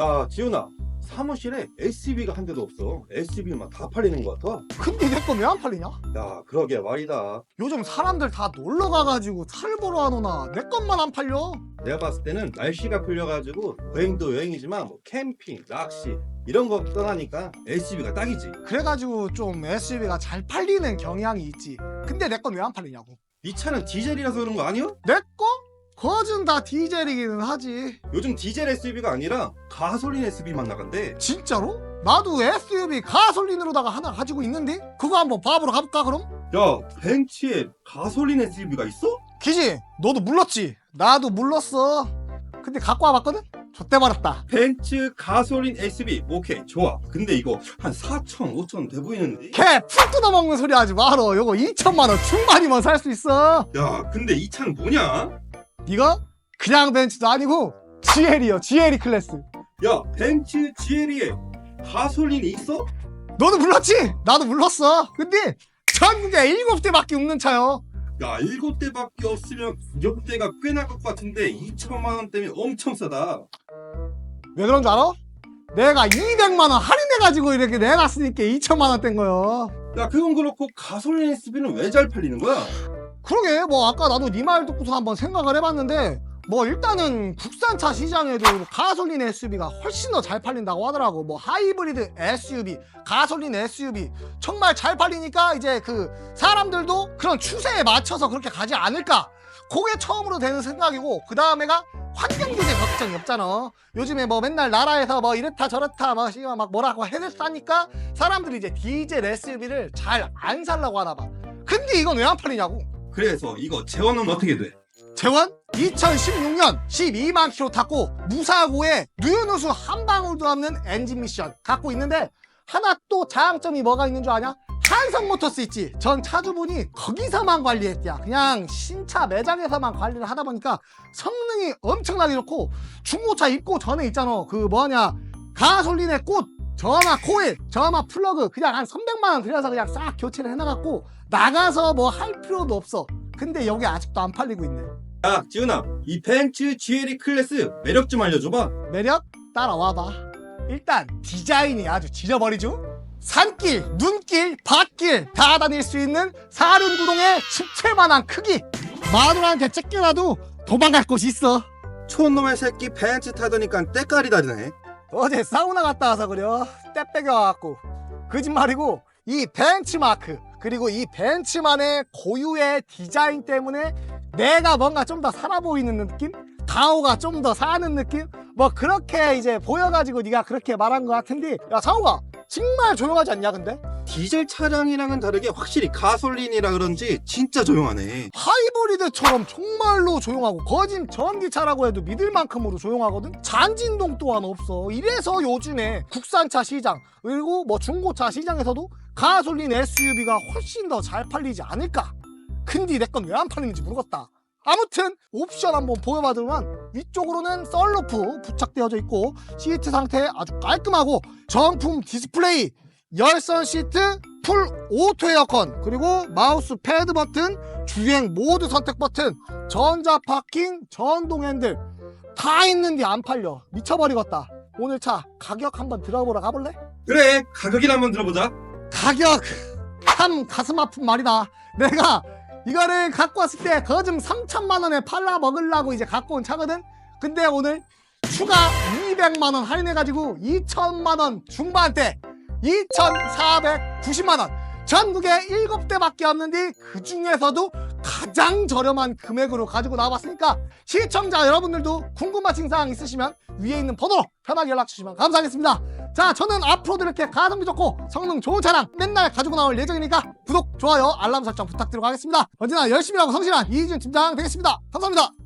야 지훈아. 사무실에 SUV가 한 대도 없어. SUV만 다 팔리는 것 같아. 근데 내거왜안 팔리냐? 야 그러게 말이다. 요즘 사람들 다 놀러 가가지고 차를 보러 하노나? 내 것만 안 팔려? 내가 봤을 때는 날씨가 풀려가지고 여행도 여행이지만 뭐 캠핑, 낚시 이런 거 떠나니까 SUV가 딱이지. 그래가지고 좀 SUV가 잘 팔리는 경향이 있지. 근데 내 건 왜 안 팔리냐고. 네 차는 디젤이라서 그런 거 아니야? 내 거? 거진 다 디젤이기는 하지 요즘 디젤 SUV가 아니라 가솔린 SUV만 나간대 진짜로? 나도 SUV 가솔린으로다가 하나 가지고 있는데? 그거 한번 봐보러 가볼까 그럼? 야 벤츠에 가솔린 SUV가 있어? 기지 너도 물렀지? 나도 물렀어 근데 갖고 와봤거든? 좆대 버렸다 벤츠 가솔린 SUV 오케이 좋아 근데 이거 한 4천 5천 돼 보이는데 개풀 뜯어먹는 소리 하지 말어 요거 2천만원 중반이면 살수 있어 야 근데 이 차는 뭐냐? 이거 그냥 벤츠도 아니고 GL이요 GLE 클래스 야 벤츠 GLE에 가솔린이 있어? 너도 물렀지? 나도 물렀어 근데 전국에 7대밖에 없는 차요 야 일곱 대밖에 없으면 가격대가 꽤 나갈 것 같은데 2천만 원 때문에 엄청 싸다 왜 그런 줄 알아? 내가 200만원 할인해가지고 이렇게 내놨으니까 2천만원 뗀 거요 야 그건 그렇고 가솔린 SUV는 왜 잘 팔리는 거야? 그러게 뭐 아까 나도 네 말 듣고서 한번 생각을 해봤는데 뭐 일단은 국산차 시장에도 가솔린 SUV가 훨씬 더 잘 팔린다고 하더라고. 뭐 하이브리드 SUV 가솔린 SUV 정말 잘 팔리니까 이제 그 사람들도 그런 추세에 맞춰서 그렇게 가지 않을까. 그게 처음으로 되는 생각이고 그 다음에가 환경 규제 걱정이 없잖아. 요즘에 뭐 맨날 나라에서 뭐 이렇다 저렇다 막, 씨발 막 뭐라고 해댔다니까 사람들이 이제 디젤 SUV를 잘 안 살라고 하나 봐. 근데 이건 왜 안 팔리냐고 그래서 이거 재원은 어떻게 돼? 재원? 2016년 12만 킬로 탔고 무사고에 누유누수 한 방울도 없는 엔진 미션 갖고 있는데 하나 또 장점이 뭐가 있는 줄 아냐? 한성모터스 있지. 전 차주분이 거기서만 관리했대야 그냥 신차 매장에서만 관리를 하다 보니까 성능이 엄청나게 좋고 중고차 입고 전에 있잖아. 그 뭐냐? 가솔린의 꽃 저마 코일 저마 플러그 그냥 한 300만 원 들여서 그냥 싹 교체를 해놔갖고 나가서 뭐 할 필요도 없어. 근데 여기 아직도 안 팔리고 있네. 야 지훈아 이 벤츠 GLE 클래스 매력 좀 알려줘봐. 매력? 따라와봐. 일단 디자인이 아주 지져버리죠? 산길, 눈길, 밭길 다 다닐 수 있는 사륜구동의 집채만한 크기. 마누라한테 쫓겨나도 도망갈 곳이 있어. 촌놈의 새끼 벤츠 타더니까 때깔이 다르네 어제 사우나 갔다 와서 그려 때 빼겨갖고 거짓말이고 이 벤츠마크 그리고 이 벤츠만의 고유의 디자인 때문에 내가 뭔가 좀 더 살아 보이는 느낌? 가오가 좀 더 사는 느낌? 뭐 그렇게 이제 보여가지고 네가 그렇게 말한 것 같은데 야 상호가 정말 조용하지 않냐 근데? 디젤 차량이랑은 다르게 확실히 가솔린이라 그런지 진짜 조용하네. 하이브리드처럼 정말로 조용하고 거진 전기차라고 해도 믿을 만큼으로 조용하거든? 잔진동 또한 없어. 이래서 요즘에 국산차 시장 그리고 뭐 중고차 시장에서도 가솔린 SUV가 훨씬 더 잘 팔리지 않을까? 근데 내 건 왜 안 팔리는지 모르겠다. 아무튼 옵션 한번 보여봐주면 위쪽으로는 썰루프 부착되어져 있고 시트 상태 아주 깔끔하고 정품 디스플레이 열선 시트 풀 오토 에어컨 그리고 마우스 패드 버튼 주행 모드 선택 버튼 전자 파킹 전동 핸들. 다 있는데 안 팔려. 미쳐버리겠다. 오늘 차 가격 한번 들어보러 가볼래? 그래 가격이나 한번 들어보자. 가격! 참 가슴 아픈 말이다. 내가 이거를 갖고 왔을 때 거즘 3천만 원에 팔라 먹으려고 이제 갖고 온 차거든? 근데 오늘 추가 200만 원 할인해가지고 2천만 원 중반대 2,490만 원. 전국에 7대밖에 없는데 그 중에서도 가장 저렴한 금액으로 가지고 나와봤으니까 시청자 여러분들도 궁금하신 사항 있으시면 위에 있는 번호로 편하게 연락 주시면 감사하겠습니다. 자 저는 앞으로도 이렇게 가성비 좋고 성능 좋은 차량 맨날 가지고 나올 예정이니까 구독 좋아요 알람 설정 부탁드리고 하겠습니다. 언제나 열심히 하고 성실한 이희준 팀장 되겠습니다. 감사합니다